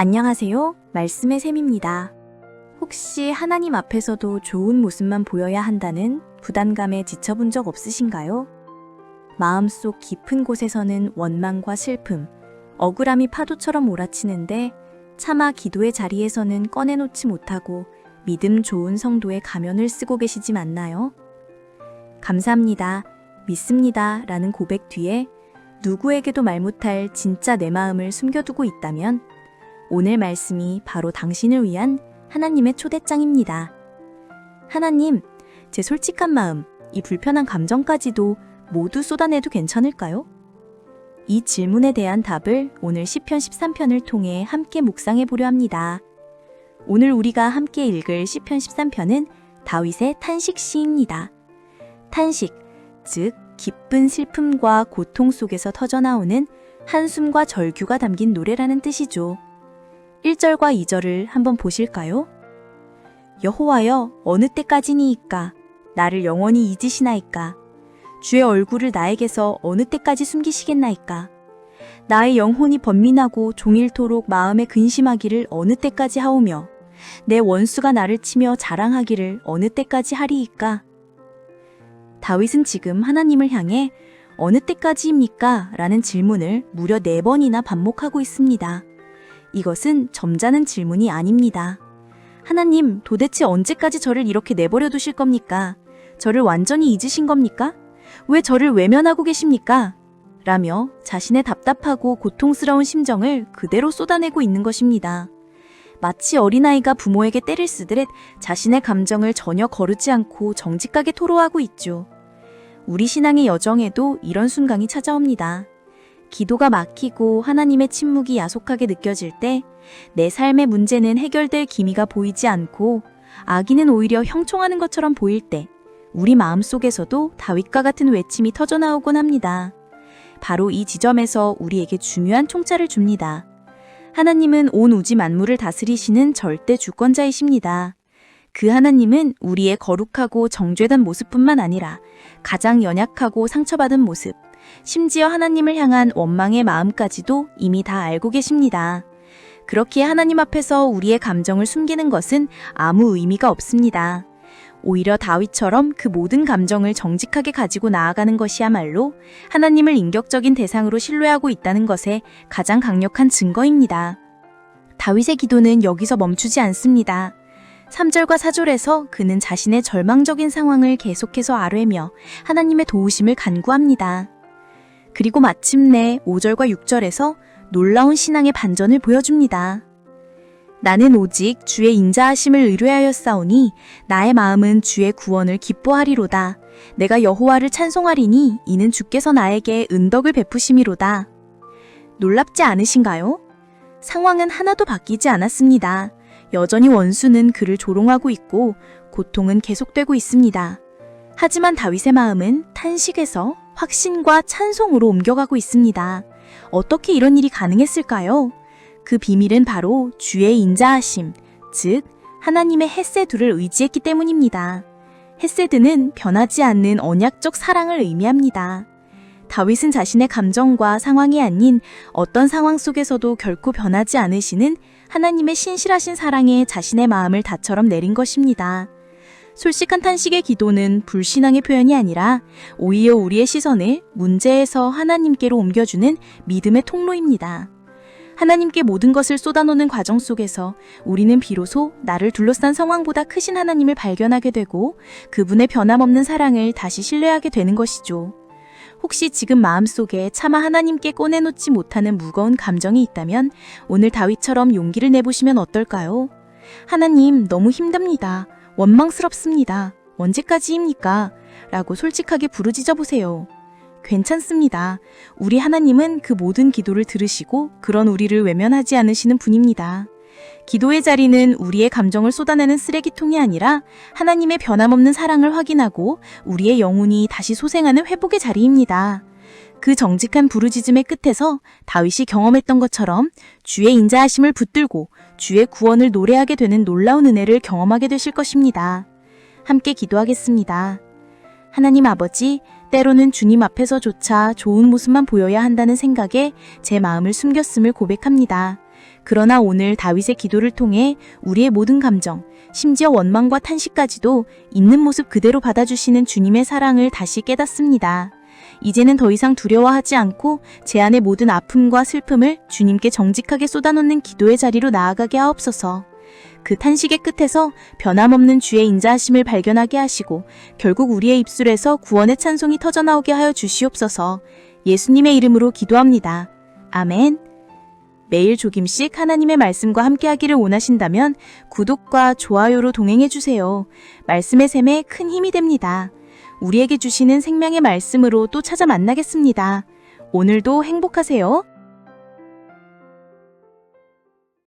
안녕하세요. 말씀의 샘입니다. 혹시 하나님 앞에서도 좋은 모습만 보여야 한다는 부담감에 지쳐본 적 없으신가요? 마음속 깊은 곳에서는 원망과 슬픔, 억울함이 파도처럼 몰아치는데 차마 기도의 자리에서는 꺼내놓지 못하고 믿음 좋은 성도의 가면을 쓰고 계시지 않나요? 감사합니다. 믿습니다. 라는 고백 뒤에 누구에게도 말 못할 진짜 내 마음을 숨겨두고 있다면 오늘 말씀이 바로 당신을 위한 하나님의 초대장입니다. 하나님, 제 솔직한 마음, 이 불편한 감정까지도 모두 쏟아내도 괜찮을까요? 이 질문에 대한 답을 오늘 시편 13편을 통해 함께 묵상해 보려 합니다. 오늘 우리가 함께 읽을 시편 13편은 다윗의 탄식 시입니다. 탄식, 즉 기쁜 슬픔과 고통 속에서 터져나오는 한숨과 절규가 담긴 노래라는 뜻이죠. 1절과 2절을 한번 보실까요? 여호와여 어느 때까지니이까 나를 영원히 잊으시나이까 주의 얼굴을 나에게서 어느 때까지 숨기시겠나이까 나의 영혼이 번민하고 종일토록 마음에 근심하기를 어느 때까지 하오며 내 원수가 나를 치며 자랑하기를 어느 때까지 하리이까 다윗은 지금 하나님을 향해 어느 때까지입니까? 라는 질문을 무려 네 번이나 반복하고 있습니다. 이것은 점잖은 질문이 아닙니다. 하나님, 도대체 언제까지 저를 이렇게 내버려 두실 겁니까? 저를 완전히 잊으신 겁니까? 왜 저를 외면하고 계십니까? 라며 자신의 답답하고 고통스러운 심정을 그대로 쏟아내고 있는 것입니다. 마치 어린아이가 부모에게 때를 쓰듯 자신의 감정을 전혀 거르지 않고 정직하게 토로하고 있죠. 우리 신앙의 여정에도 이런 순간이 찾아옵니다. 기도가 막히고 하나님의 침묵이 야속하게 느껴질 때 내 삶의 문제는 해결될 기미가 보이지 않고 아기는 오히려 형총하는 것처럼 보일 때 우리 마음 속에서도 다윗과 같은 외침이 터져나오곤 합니다. 바로 이 지점에서 우리에게 중요한 총차를 줍니다. 하나님은 온 우주 만물을 다스리시는 절대 주권자이십니다. 그 하나님은 우리의 거룩하고 정죄된 모습뿐만 아니라 가장 연약하고 상처받은 모습, 심지어 하나님을 향한 원망의 마음까지도 이미 다 알고 계십니다. 그렇기에 하나님 앞에서 우리의 감정을 숨기는 것은 아무 의미가 없습니다. 오히려 다윗처럼 그 모든 감정을 정직하게 가지고 나아가는 것이야말로 하나님을 인격적인 대상으로 신뢰하고 있다는 것의 가장 강력한 증거입니다. 다윗의 기도는 여기서 멈추지 않습니다. 3절과 4절에서 그는 자신의 절망적인 상황을 계속해서 아뢰며 하나님의 도우심을 간구합니다. 그리고 마침내 5절과 6절에서 놀라운 신앙의 반전을 보여줍니다. 나는 오직 주의 인자하심을 의뢰하였사오니 나의 마음은 주의 구원을 기뻐하리로다. 내가 여호와를 찬송하리니 이는 주께서 나에게 은덕을 베푸심이로다. 놀랍지 않으신가요? 상황은 하나도 바뀌지 않았습니다. 여전히 원수는 그를 조롱하고 있고 고통은 계속되고 있습니다. 하지만 다윗의 마음은 탄식에서 확신과 찬송으로 옮겨가고 있습니다. 어떻게 이런 일이 가능했을까요? 그 비밀은 바로 주의 인자하심, 즉 하나님의 햇세두를 의지했기 때문입니다. 햇세드는 변하지 않는 언약적 사랑을 의미합니다. 다윗은 자신의 감정과 상황이 아닌 어떤 상황 속에서도 결코 변하지 않으시는 하나님의 신실하신 사랑에 자신의 마음을 다처럼 내린 것입니다. 솔직한 탄식의 기도는 불신앙의 표현이 아니라 오히려 우리의 시선을 문제에서 하나님께로 옮겨주는 믿음의 통로입니다. 하나님께 모든 것을 쏟아놓는 과정 속에서 우리는 비로소 나를 둘러싼 상황보다 크신 하나님을 발견하게 되고 그분의 변함없는 사랑을 다시 신뢰하게 되는 것이죠. 혹시 지금 마음속에 차마 하나님께 꺼내놓지 못하는 무거운 감정이 있다면 오늘 다윗처럼 용기를 내보시면 어떨까요? 하나님, 너무 힘듭니다. 원망스럽습니다. 언제까지입니까? 라고 솔직하게 부르짖어 보세요. 괜찮습니다. 우리 하나님은 그 모든 기도를 들으시고 그런 우리를 외면하지 않으시는 분입니다. 기도의 자리는 우리의 감정을 쏟아내는 쓰레기통이 아니라 하나님의 변함없는 사랑을 확인하고 우리의 영혼이 다시 소생하는 회복의 자리입니다. 그 정직한 부르짖음의 끝에서 다윗이 경험했던 것처럼 주의 인자하심을 붙들고 주의 구원을 노래하게 되는 놀라운 은혜를 경험하게 되실 것입니다. 함께 기도하겠습니다. 하나님 아버지, 때로는 주님 앞에서조차 좋은 모습만 보여야 한다는 생각에 제 마음을 숨겼음을 고백합니다. 그러나 오늘 다윗의 기도를 통해 우리의 모든 감정, 심지어 원망과 탄식까지도 있는 모습 그대로 받아주시는 주님의 사랑을 다시 깨닫습니다. 이제는 더 이상 두려워하지 않고 제 안의 모든 아픔과 슬픔을 주님께 정직하게 쏟아놓는 기도의 자리로 나아가게 하옵소서. 그 탄식의 끝에서 변함없는 주의 인자하심을 발견하게 하시고 결국 우리의 입술에서 구원의 찬송이 터져나오게 하여 주시옵소서. 예수님의 이름으로 기도합니다. 아멘. 매일 조금씩 하나님의 말씀과 함께하기를 원하신다면 구독과 좋아요로 동행해주세요. 말씀의 샘에 큰 힘이 됩니다. 우리에게 주시는 생명의 말씀으로 또 찾아 만나겠습니다. 오늘도 행복하세요.